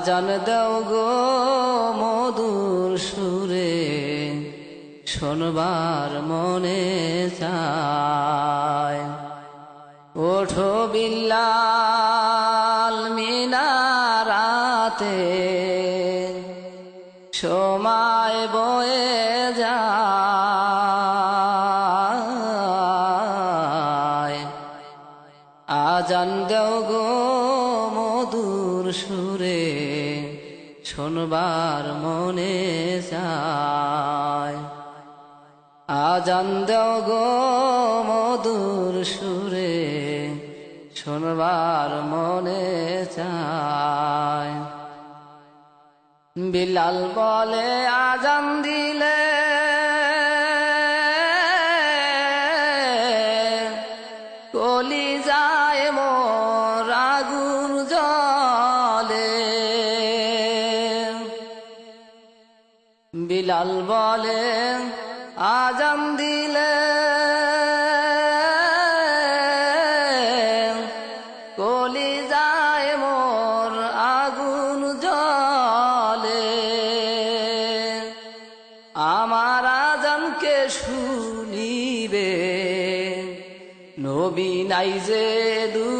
আজান দেও গো মধুর সুরে, শোনবার মনে ওঠো বিল্লাল মিনারাতে, সময় বয়ে যায়। আজান দেও গো মধুর সুরে শোনবার মনে চায়। আজান দেও গো মধুর সুরে শোনবার মনে চায়। বিলাল বলে, আজান দিলে আগুন জলে। বিলাল বলে, আজান দিলে। কলি যায় মোর আগুন জলে আমার আজানকে শুনিবে। নবী নাই যে দুনিয়ায়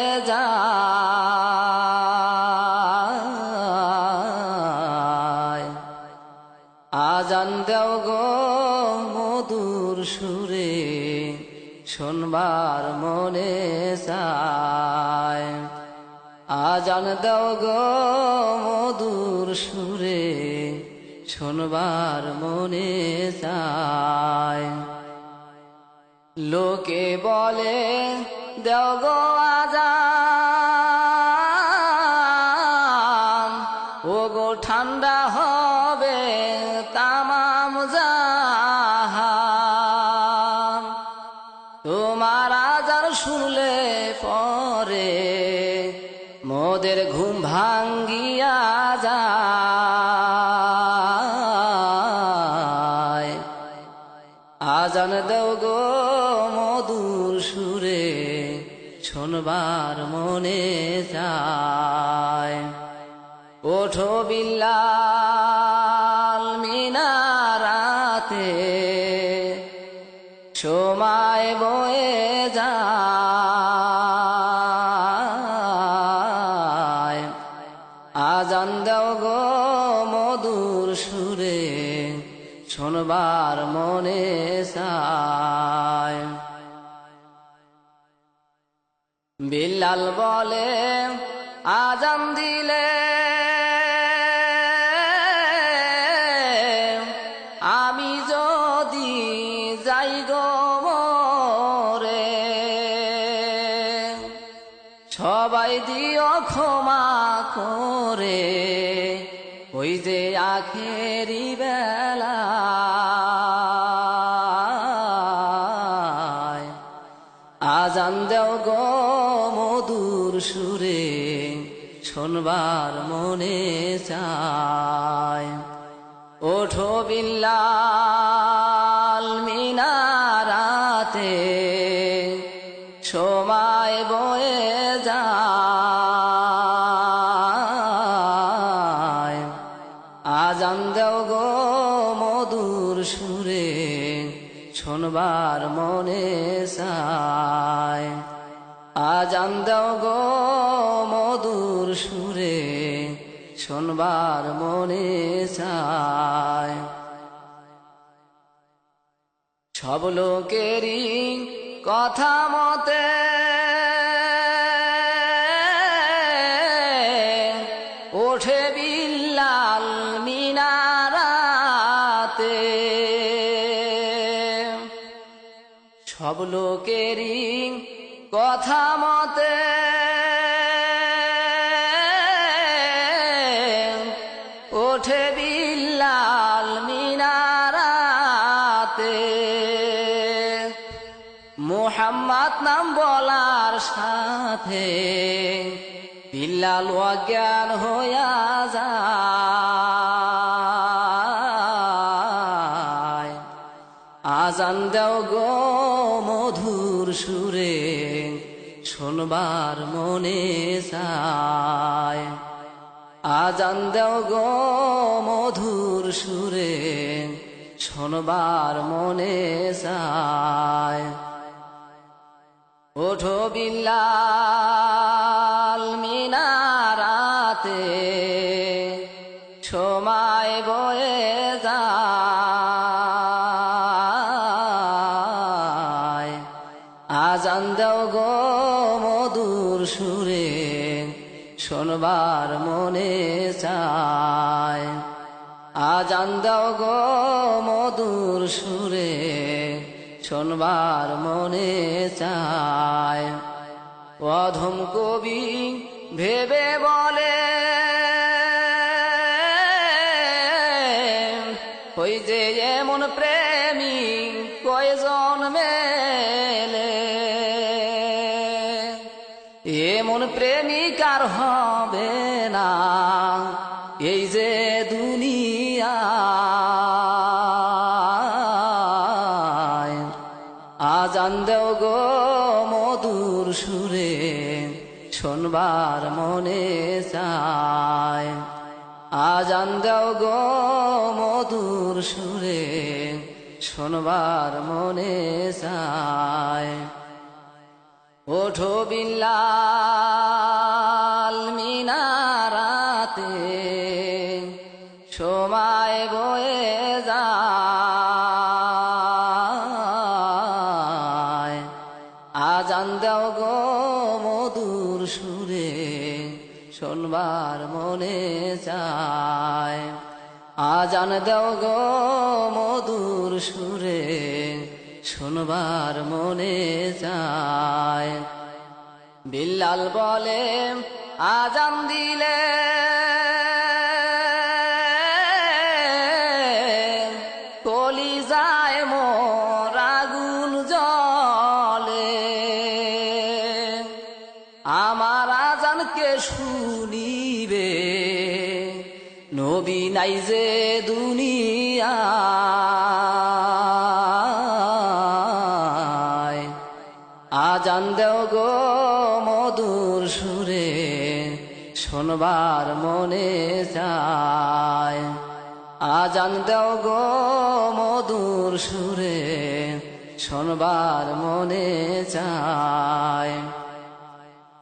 আজান দেও গো মধুর সুরে, শোনবার মনে চায়। লোকে বলে, দেও গো আজান ও গো ঠান্ডা হবে সময় বয়ে যায়। আজান দেও গো মধুর সুরে, শোনবার মনে বিল্লাল বলে, আজান দিলে আমি যদি যাই গো সবাই দিও ক্ষমা করে। ওই যে আখেরি বেলা। আজান দেও গো মধুর সুরে, শোনবার মনে চায়। ওঠো বিল্লাল মিনারাতে। বয়ে যায়। আজান দেও গো মধুর সুরে, শোনবার মনে চায়। আজান দেও গো মধুর সুরে, শোনবার মনে চায়। সব লোকেরই কথা মতে ওঠে বিল্লাল মিনারাতে। সব লোকেরই কথা মতে ওঠে বিল্লাল মিনারাতে। মোহাম্মদ নাম বলার সাথে বিল্লাল অজ্ঞান হইয়া যায়। আজান দেও গো মধুর সুরে, শোনবার মনে চায়। আজান দেও গো মধুর সুরে, শোনবার মনে চায়। ওঠো বিল্লাল আজান দাও গো মধুর সুরে, শোনবার মনে চায়। আজান দাও গো মধুর সুরে, শোনবার মনে চায়। অধম কবি ভেবে বলে প্রেমিকার হবে না। এই যে দুনিয়া, আজান দেও গো মধুর সুরে, শোনবার মনে চায়। আজান দেও গো মধুর সুরে, শোনবার মনে চায়। ওঠো বিল্লাল মিনারাতে সময় বয়ে যায়। আজান দাও গো মধুর সুরে, শোনবার মনে চায়। আজান দাও গো মধুর সুরে, শোনবার মনে চায়। বিল্লাল বলে, আজান দিলে শুনিবে। নবী নাই যে দুনিয়া। আজান দেও গো মধুর সুরে, শোনবার মনে চায়। আজান দেও গো মধুর সুরে, শোনবার মনে চায়।